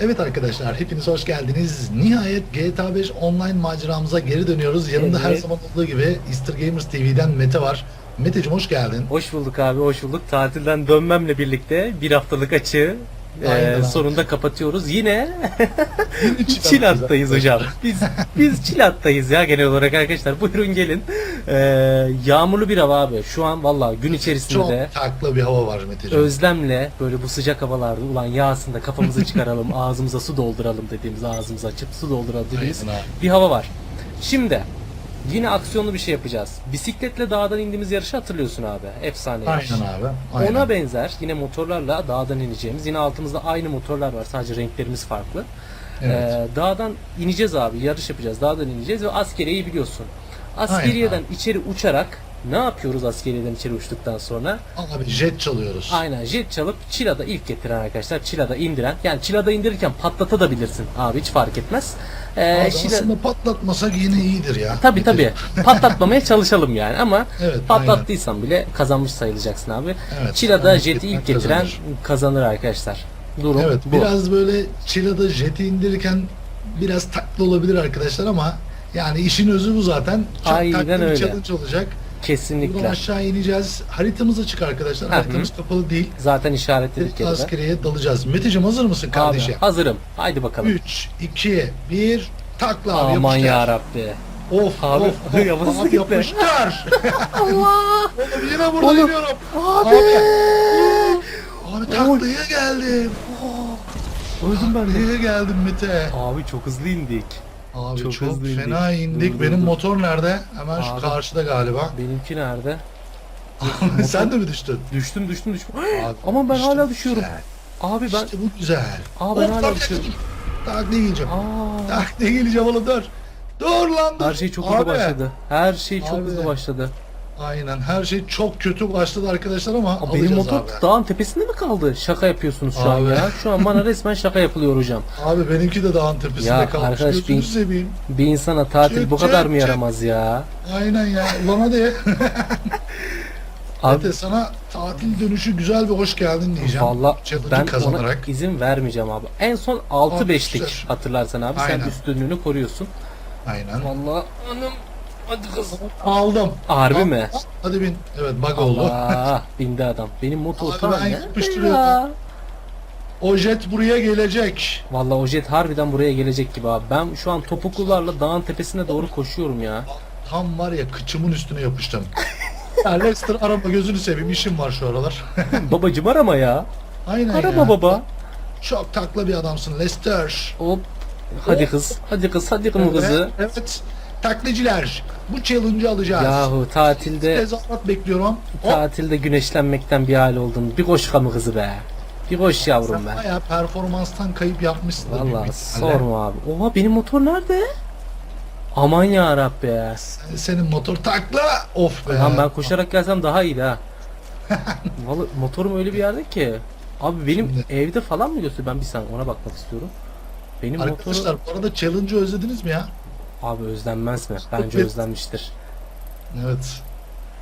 Evet arkadaşlar hepiniz hoş geldiniz. Nihayet GTA 5 online maceramıza geri dönüyoruz. Yanımda her Evet. zaman olduğu gibi Easter Gamers TV'den Mete var. Meteciğim hoş geldin. Hoş bulduk abi, hoş bulduk. Tatilden dönmemle birlikte bir haftalık açığı E, abi. sonunda kapatıyoruz. Yine Yeni çıkan çil bize. attayız hocam. Biz biz çil attayız ya genel olarak arkadaşlar. Buyurun gelin. E, yağmurlu bir hava abi. Şu an valla gün içerisinde Çok de taklı bir hava var Meteciğim. özlemle böyle bu sıcak havalarda ulan yağsın da kafamızı çıkaralım, ağzımıza su dolduralım dediğimiz, ağzımızı açıp su dolduralım dediğimiz Aynen bir hava var. Şimdi yine aksiyonlu bir şey yapacağız. Bisikletle dağdan indiğimiz yarışı hatırlıyorsun abi. Efsane yarış. Aynen abi. Aynen. Ona benzer yine motorlarla dağdan ineceğimiz yine altımızda aynı motorlar var sadece renklerimiz farklı. Evet. Ee, dağdan ineceğiz abi yarış yapacağız dağdan ineceğiz ve askeriyeyi biliyorsun. Askeriyeden Aynen içeri uçarak ne yapıyoruz askeriyeden içeri uçtuktan sonra? Abi jet çalıyoruz. Aynen jet çalıp Çila'da ilk getiren arkadaşlar Çila'da indiren yani Çila'da indirirken patlatabilirsin abi hiç fark etmez. Ee, Abi Çila- aslında patlatmasak yine iyidir ya. Tabi tabi Meteciğim. patlatmamaya çalışalım yani ama Evet, patlattıysan bile kazanmış sayılacaksın abi. Evet, Çila'da jeti ilk getiren kazanır. kazanır arkadaşlar. Durum Evet bu. biraz böyle Çila'da jeti indirirken biraz taklı olabilir arkadaşlar ama yani işin özü bu zaten. Çok Aynen taklı bir öyle. challenge olacak. Buradan Kesinlikle. aşağı ineceğiz. Haritamız açık arkadaşlar. Haritamız kapalı değil. Zaten işaretledik geride. Askeriye dalacağız. Meteciğim hazır mısın kardeşim? Abi, hazırım. Haydi bakalım. 3, 2, 1 takla abi Aman yapıştır. ya Rabbi. Of Abi, of of. yavaş abi yapıştır. Allah! Oğlum yine burada Oğlum. iniyorum. Abi! Abi taklaya geldim. Öldüm ben de. Taklaya geldim Mete. Abi çok hızlı indik. Abi çok, Çok hızlı indik. fena indik. Dur, dur, Benim dur. motor nerede? Hemen şu Abi. karşıda galiba. Benimki nerede? Sen de mi düştün? Düştüm düştüm düştüm. Abi, Aman ben hala düşüyorum. güzel. Abi ben İşte bu güzel. Aa, ben hala taklaya düşüyorum. geleceğim. Taklaya geleceğim. Aa, Taklaya geleceğim oğlum dur. Dur lan dur. her şey çok hızlı Abi. başladı. Her şey çok Abi. hızlı başladı. Aynen her şey çok kötü başladı arkadaşlar ama Aa, benim motor abi. dağın tepesinde mi kaldı? Şaka yapıyorsunuz şu an Abi. ya. Şu an bana resmen şaka yapılıyor hocam. Abi benimki de dağın tepesinde Ya kalmış. arkadaş, Gözünü bin- seveyim. Bir insana tatil Çık, bu kadar çık, mı çık. yaramaz ya? Aynen ya. Ulan hadi. Abi Mete sana tatil dönüşü güzel bir hoş geldin diyeceğim. valla Challenge'ı ben kazanarak. ona izin vermeyeceğim abi. En son Abi, 6-5'lik güzel. hatırlarsan abi Aynen. sen üstünlüğünü koruyorsun. Aynen. Valla hanım hadi kız. Aldım. Harbi Al- mi? Hadi bin. Evet bug oldu. Allah bindi adam. Benim motor Abi tam ben yapıştırıyordum. ya? O jet buraya gelecek. Valla o jet harbiden buraya gelecek gibi abi. Ben şu an topuklularla dağın tepesine doğru koşuyorum ya. Tam var ya kıçımın üstüne yapıştım. ya Lester arama gözünü seveyim işim var şu aralar. Babacım arama ya. Aynen Arama ya. baba. Çok takla bir adamsın Lester. Hop. Hadi kız. Hadi kız. Hadi kız kızı. Evet, evet. Takliciler. Bu challenge'ı alacağız. Yahu tatilde Tezahürat bekliyorum. Hop. tatilde güneşlenmekten bir hal oldun. Bir koş kamu kızı be. Bir koş yavrum Sen be. bayağı performanstan kayıp yapmışsın. Valla sorma abi. Oha benim motor nerede? Aman ya Rabbi. Senin motor takla. Of be. Lan ben koşarak gelsem daha iyiydi ha. Vallahi motorum öyle bir yerde ki. Abi benim Şimdi- evde falan mı gösteriyor? Ben bir saniye ona bakmak istiyorum. Benim Arkadaşlar motoru... bu arada challenge'ı özlediniz mi ya? Abi özlenmez mi? Bence özlenmiştir. Evet.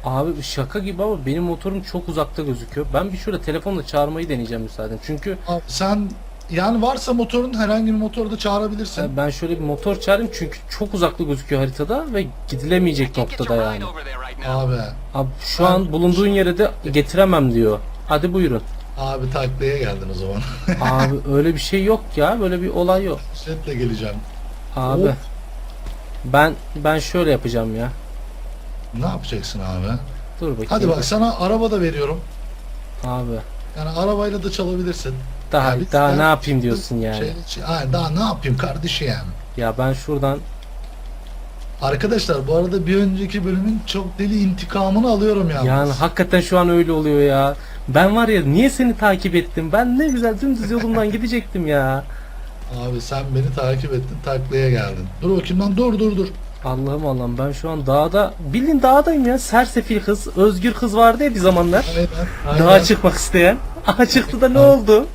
Abi şaka gibi ama benim motorum çok uzakta gözüküyor. Ben bir şöyle telefonla çağırmayı deneyeceğim müsaaden. Çünkü Abi sen yani varsa motorun herhangi bir motoru da çağırabilirsin. e, ben şöyle bir motor çağırayım çünkü çok uzakta gözüküyor haritada ve gidilemeyecek noktada yani. Abi. Abi şu an bulunduğun yere de getiremem diyor. Hadi buyurun. Abi taklaya geldin o zaman. Abi öyle bir şey yok ya. Böyle bir olay yok. Jetle geleceğim. Abi Of. Ben ben şöyle yapacağım ya. Ne yapacaksın abi? Dur bakayım. Hadi bak sana araba da veriyorum. Abi Yani arabayla da çalabilirsin. daha Ya biz daha ne yapayım diyorsun yani. Şey, şey- ha, daha ne yapayım kardeşim? Ya ben şuradan Arkadaşlar bu arada bir önceki bölümün çok deli intikamını alıyorum yalnız. yani hakikaten şu an öyle oluyor ya. Ben var ya niye seni takip ettim? Ben ne güzel dümdüz yolumdan gidecektim ya. Abi sen beni takip ettin taklaya geldin. Dur bakayım lan dur dur dur. Allah'ım Allah'ım ben şu an dağda bildiğin dağdayım ya. Sersefil kız, özgür kız vardı ya bir zamanlar. Aynen. aynen. Dağa çıkmak isteyen. Aha çıktı da ne oldu?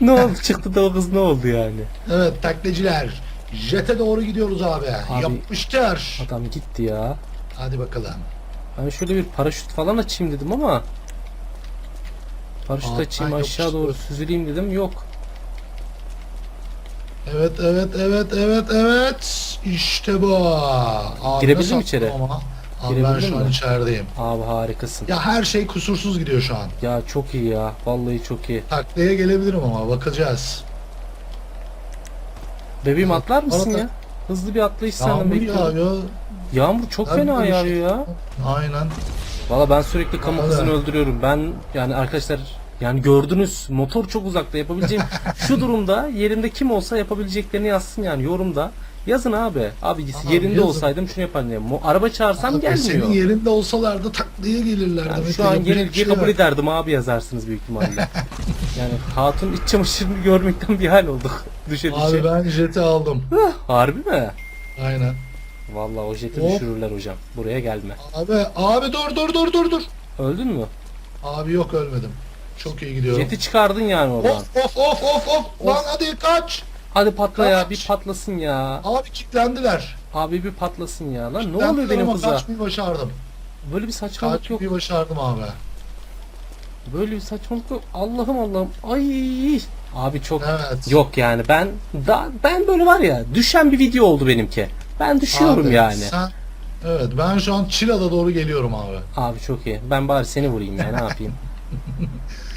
Ne oldu? Çıktı da o kız ne oldu yani? Evet taklacılar. Jet'e doğru gidiyoruz abi. Abi- Yapıştır. Adam gitti ya. Hadi bakalım. Ben şöyle bir paraşüt falan açayım dedim ama paraşüt Aa, açayım aşağı yapıştır. doğru süzüleyim dedim yok. Evet evet evet evet evet. İşte bu. Abi Girebildin nasıl mi içeri? Ama. Abi ben Girebildin şu an mi? içerideyim. Abi harikasın. Ya her şey kusursuz gidiyor şu an. Ya çok iyi ya. Vallahi çok iyi. Taklaya gelebilirim ama bakacağız. Bebeğim atlar mısın Arada- ya? Hızlı bir atlayış senden Yağmur bekliyorum. yağıyor. Yağmur çok Ben fena böyle yağıyor şey- ya. Aynen. Valla ben sürekli kamu hızını öldürüyorum. Ben yani arkadaşlar yani gördünüz motor çok uzakta yapabileceğim şu durumda yerinde kim olsa yapabileceklerini yazsın yani yorumda. Yazın abi. Abi Abi yerinde yazın. olsaydım şunu yapardım. diye. Mo- Araba çağırsam gelmiyor. senin yerinde olsalardı taklaya gelirlerdi. Yani şu an yenilgiyi şey kabul yok. ederdim abi yazarsınız büyük ihtimalle. yani hatun iç çamaşırını görmekten bir hal olduk. Düşe düşe. Abi ben jeti aldım. Harbi mi? Aynen. Vallahi o jeti Hop. düşürürler hocam. Buraya gelme. Abi abi dur dur dur dur dur. Öldün mü? Abi yok ölmedim. Çok iyi gidiyorum. Jeti çıkardın yani oradan. Of of of of of. Lan hadi kaç. Hadi patla ya Kaç. bir patlasın ya. Abi kilitlendiler. Abi bir patlasın ya. Lan ne Kilitlendiler oluyor benim ama kıza? Kaçmayı başardım. Böyle bir saçmalık yok. Kaçmayı başardım abi. Böyle bir saçmalık yok. Allah'ım Allah'ım. Ay. Abi çok Evet. yok yani ben da ben böyle var ya düşen bir video oldu benimki. Ben düşüyorum Abi, yani. Sen... Evet ben şu an Çila'da doğru geliyorum abi. Abi çok iyi. Ben bari seni vurayım ya ne yapayım.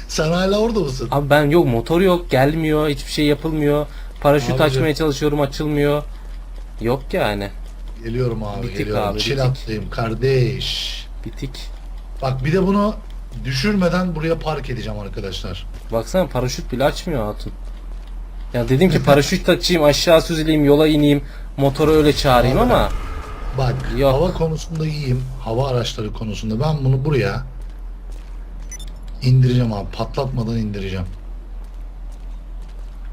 Sen hala orada mısın? Abi ben yok motor yok gelmiyor hiçbir şey yapılmıyor. Paraşüt Abi- açmaya çalışıyorum açılmıyor. Yok yani. Geliyorum abi Bitik geliyorum. abi, bitik. atlayayım kardeş. Bitik. Bak bir de bunu düşürmeden buraya park edeceğim arkadaşlar. Baksana paraşüt bile açmıyor hatun. Ya dedim ki paraşüt açayım aşağı süzüleyim yola ineyim motoru öyle çağırayım ama Bak Yok. hava konusunda iyiyim. Hava araçları konusunda. Ben bunu buraya indireceğim abi. Patlatmadan indireceğim.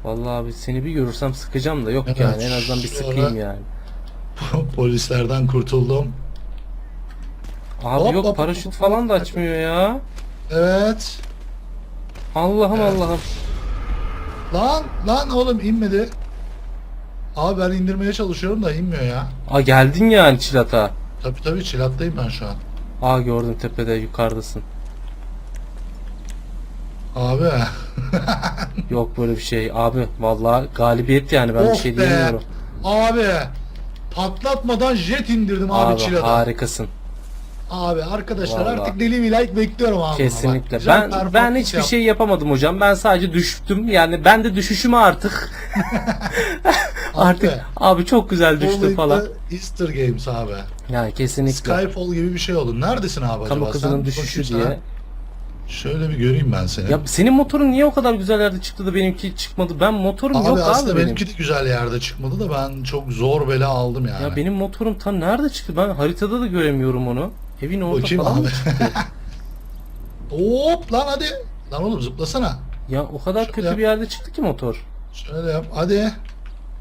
vallahi abi seni bir görürsem sıkacağım da yok Evet, yani en azından bir sonra- sıkayım yani. Polislerden kurtuldum. Abi Hop, yok hop, paraşüt hop, falan hop. da açmıyor ya. Evet. Allah'ım. Allah'ım. Lan lan oğlum inmedi. Abi ben indirmeye çalışıyorum da inmiyor ya. Aa geldin yani Çilat'a. Tabi tabi çilattayım ben şu an. Aa gördüm tepede yukarıdasın. Abi. Yok böyle bir şey abi vallahi galibiyet yani ben bir Of şey be. diyemiyorum. Abi. Patlatmadan jet indirdim abi, Abi çilada. harikasın. Abi arkadaşlar Vallahi. artık deli bir like bekliyorum abi. Kesinlikle. Ben ben hiçbir şey yapamadım hocam. Ben sadece düştüm. Yani ben de düşüşümü artık artık Abi, çok güzel düştü falan. Easter Games abi. Yani kesinlikle. Skyfall gibi bir şey oldu. Neredesin abi acaba? Kamu kızının Sen düşüşü diye. sana. Şöyle bir göreyim ben seni. Ya senin motorun niye o kadar güzel yerde çıktı da benimki çıkmadı? Ben motorum abi yok aslında abi benim. benimki de güzel yerde çıkmadı da ben çok zor bela aldım yani. Ya benim motorum tam nerede çıktı? Ben haritada da göremiyorum onu. Evin orada Bakayım falan abi. mı çıktı? Hop lan hadi. Lan oğlum zıplasana. Ya o kadar Şöyle kötü yap. bir yerde çıktı ki motor. Şöyle yap. Hadi.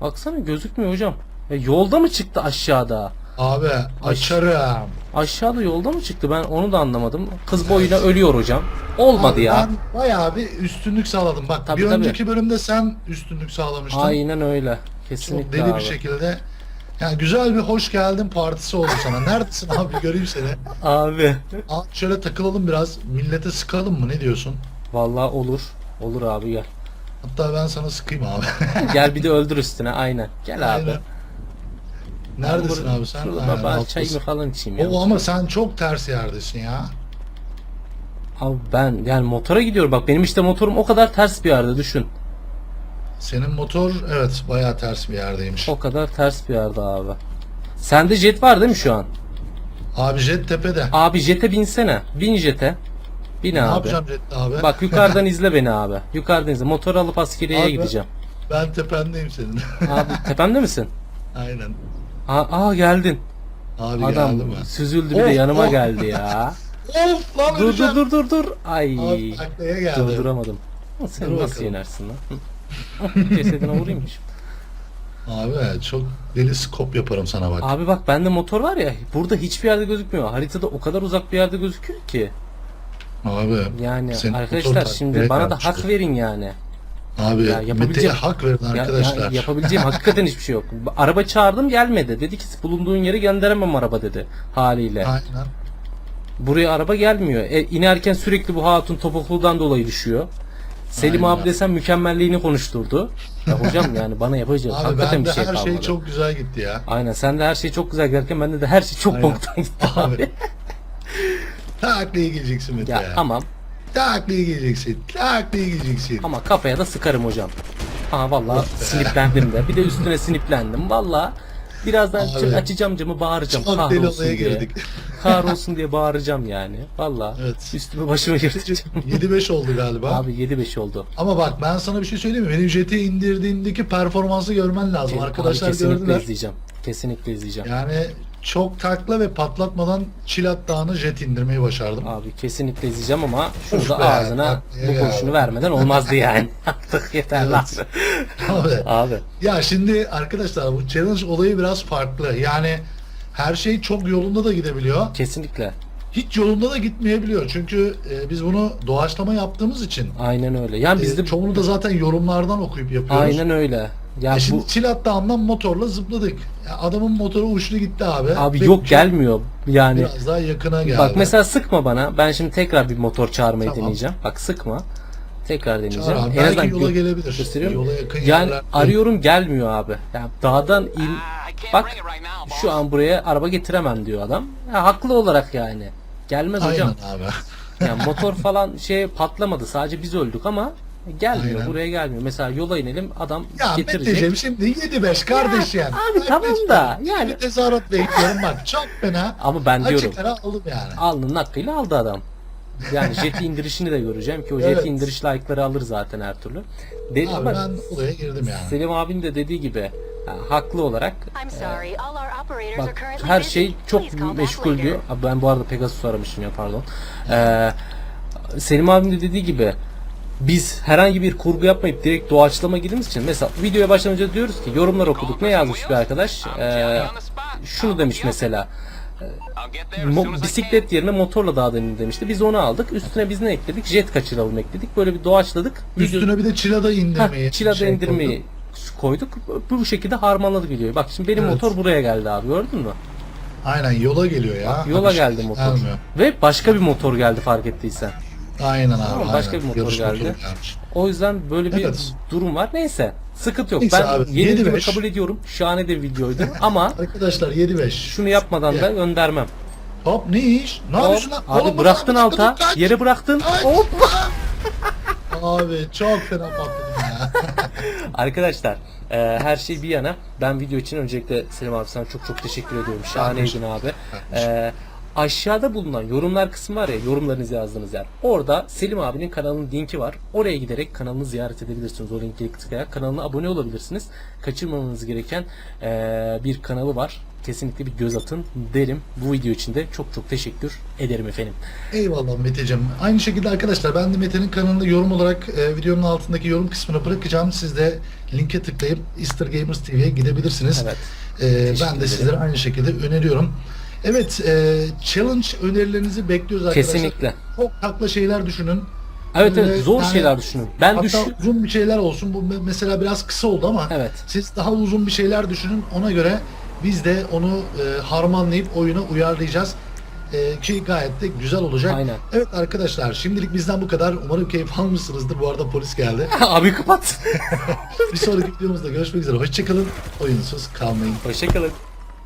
Baksana gözükmüyor hocam. Ya yolda mı çıktı aşağıda? Abi açarım. Aşağıda yolda mı çıktı? Ben onu da anlamadım. Kız boyuna ölüyor hocam. Olmadı Abi ya. Ben bayağı bir üstünlük sağladım. Bak Tabii, bir tabii. önceki bölümde sen üstünlük sağlamıştın. Aynen öyle. Çok Kesinlikle deli abi. bir şekilde. Yani güzel bir hoş geldin partisi oldu sana. Neredesin abi göreyim seni. Abi. Aa, şöyle takılalım biraz. Millete sıkalım mı ne diyorsun? Vallahi olur. Olur abi gel. Hatta ben sana sıkayım abi. Gel bir de öldür üstüne aynen. Gel abi. Aynen. Neredesin abi sen? Şurada Aynen, ben alttasın. çayımı falan içeyim ya. O ama sen çok ters yerdesin ya. Abi ben yani motora gidiyorum. Bak benim işte motorum o kadar ters bir yerde düşün. Senin motor evet bayağı ters bir yerdeymiş. O kadar ters bir yerde abi. Sende jet var değil mi şu an? Abi jet tepede. Abi jete binsene. Bin jete. Bin ne abi. yapacağım jette abi? Bak yukarıdan izle beni abi. Yukarıdan izle. Motor alıp askeriyeye Abi. gideceğim. Ben tependeyim senin. Abi tepemde misin? Aynen. Aa, aa geldin. Abi Adam geldi mi? süzüldü bir de Of, yanıma of. geldi ya. Of lan dur dur öleceğim. dur dur dur. Ay. Abi taklaya. Durduramadım. Sen Dur nasıl bakalım. yenersin lan? Hı. Cesedine vurayım mı şimdi? Abi çok deli skop yaparım sana bak. Abi bak bende motor var ya burada hiçbir yerde gözükmüyor. Haritada o kadar uzak bir yerde gözüküyor ki. Abi. Yani Senin motor arkadaşlar taklaya şimdi bana da hak verin yani. Abi Ya Mete'ye hak verin Ya- arkadaşlar. Ya, yapabileceğim hakikaten hiçbir şey yok. Araba çağırdım gelmedi. Dedi ki bulunduğun yere gönderemem araba dedi haliyle. Aynen. Buraya araba gelmiyor. E, inerken sürekli bu hatun topukludan dolayı düşüyor. Selim Aynen. abi desem mükemmelliğini konuşturdu. Ya hocam yani bana yapacağız. Abi Hakikaten bir şey her kalmadı. şey çok güzel gitti ya. Aynen sen de her şey çok güzel giderken bende de her şey çok boktan gitti abi. Abi. Takliye geleceksin Mete Ya ya. tamam Takliye geleceksin. Takliye geleceksin. ama kafaya da sıkarım hocam. Aha vallahi siniplendim de. Bir de üstüne siniplendim. Vallahi birazdan Abi. açacağım camı bağıracağım. Çok deli olaya diye. girdik. Kahrolsun diye bağıracağım yani. Vallahi Evet. üstüme başıma yırtacağım. 7-5 oldu galiba. Abi 7-5 oldu. Ama bak ben sana bir şey söyleyeyim mi? Benim JT indirdiğimdeki performansı görmen lazım. Arkadaşlar Abi kesinlikle gördüler. izleyeceğim. Kesinlikle izleyeceğim. Yani çok takla ve patlatmadan Çilat Dağı'nı jet indirmeyi başardım. Abi kesinlikle izleyeceğim ama şurada be, ağzına bu ya. kurşunu vermeden olmazdı yani. Artık yeter lan. Evet. Abi. Abi Ya şimdi arkadaşlar bu challenge olayı biraz farklı. Yani her şey çok yolunda da gidebiliyor. kesinlikle. Hiç yolunda da gitmeyebiliyor. Çünkü e, biz bunu doğaçlama yaptığımız için Aynen öyle. Yani e, biz de çoğunu da zaten yorumlardan okuyup yapıyoruz. aynen öyle. Ya E şimdi bu Çilat Dağı'ndan motorla zıpladık. Ya adamın motoru uçtu gitti abi. abi Ve yok çok- gelmiyor. Yani Biraz daha yakına geldi. bak mesela sıkma bana. Ben şimdi tekrar bir motor çağırmayı Tamam. deneyeceğim. Bak sıkma. Tekrar deneyeceğim. Çağır abi. En Belki azından yola gö- gelebilir. gösteriyorum. Yola yakın Yani yerlerde- arıyorum gelmiyor abi. Yani dağdan in I can't bak şu an buraya araba getiremem diyor adam. Ya haklı olarak yani. Gelmez hocam. Aynen abi. Yani motor falan şey patlamadı. Sadece biz öldük ama gelmiyor. Aynen. Buraya gelmiyor. Mesela yola inelim adam Ya getirecek. Meteciğim şimdi 7-5 kardeş yani. abi tamam da yani- Bir tezahürat bekliyorum bak çok fena. Ama ben diyorum Açık aldım yani. alnının hakkıyla aldı adam. Yani jet indirişini de göreceğim ki o Evet. jet indiriş like'ları alır zaten her türlü. De- Abi ama ben olaya girdim yani. Selim abin de dediği gibi yani haklı olarak are bak her şey çok later. Abi Ben bu arada Pegasus aramışım ya pardon. Ee, Selim abim de dediği gibi biz herhangi bir kurgu yapmayıp direkt doğaçlama girdiğimiz için mesela videoya başlamadan diyoruz ki yorumlar okuduk ne yazmış bir arkadaş Ee, şunu demiş mesela soon Mo- bisiklet yerine motorla dağdan in demişti. Biz onu aldık. Üstüne biz ne ekledik? Jet kaçıralım ekledik. Böyle bir doğaçladık. Üstüne bir de çilada indirmeyi. Çilada şey indirmeyi koyduk. Bu bu şekilde harmanladık videoyu. Bak şimdi benim Evet. motor buraya geldi abi gördün mü? Aynen yola geliyor ya. Yola Hani geldi motor. gelmiyor. Ve başka bir motor geldi fark ettiysen. Aynen abi. Tamam, aynen. başka bir motor Yarış geldi. O yüzden böyle bir Evet. durum var. Neyse. Sıkıntı yok. Neyse ben abi, yenilgimi 7-5. kabul ediyorum. Şahane de bir videoydu. Ama Arkadaşlar 7-5. şunu yapmadan da göndermem. Hop ne iş? Ne yapıyorsun lan? abi Oğlum, bıraktın bırak, alta. kaç. Yere bıraktın. Hop. Abi çok fena patladım ya. Arkadaşlar e, her şey bir yana ben video için öncelikle Selim abi sana çok çok teşekkür ediyorum. Şahaneydin abi. E, aşağıda bulunan yorumlar kısmı var ya yorumlarınızı yazdığınız yer. Orada Selim abinin kanalının linki var. Oraya giderek kanalını ziyaret edebilirsiniz. O linki tıklayarak kanalına abone olabilirsiniz. Kaçırmamanız gereken e, bir kanalı var. Kesinlikle bir göz atın derim. Bu video için de çok çok teşekkür ederim efendim. Eyvallah Meteciğim. Aynı şekilde arkadaşlar ben de Mete'nin kanalında yorum olarak e, videonun altındaki yorum kısmına bırakacağım. Siz de linke tıklayıp Easter Gamers TV'ye gidebilirsiniz. Evet. E, ben de ederim. sizlere aynı şekilde öneriyorum. Evet, e, challenge önerilerinizi bekliyoruz arkadaşlar. Kesinlikle. Çok takla şeyler düşünün. Evet evet zor yani- şeyler düşünün. Ben Hatta düş uzun bir şeyler olsun. Bu me- mesela biraz kısa oldu ama Evet. siz daha uzun bir şeyler düşünün. Ona göre biz de onu e, harmanlayıp oyuna uyarlayacağız. E, ki gayet de güzel olacak. Aynen. Evet arkadaşlar şimdilik bizden bu kadar. Umarım keyif almışsınızdır. Bu arada polis geldi. abi kapat. bir sonraki videomuzda görüşmek üzere. Hoşçakalın. Oyunsuz kalmayın. Hoşçakalın.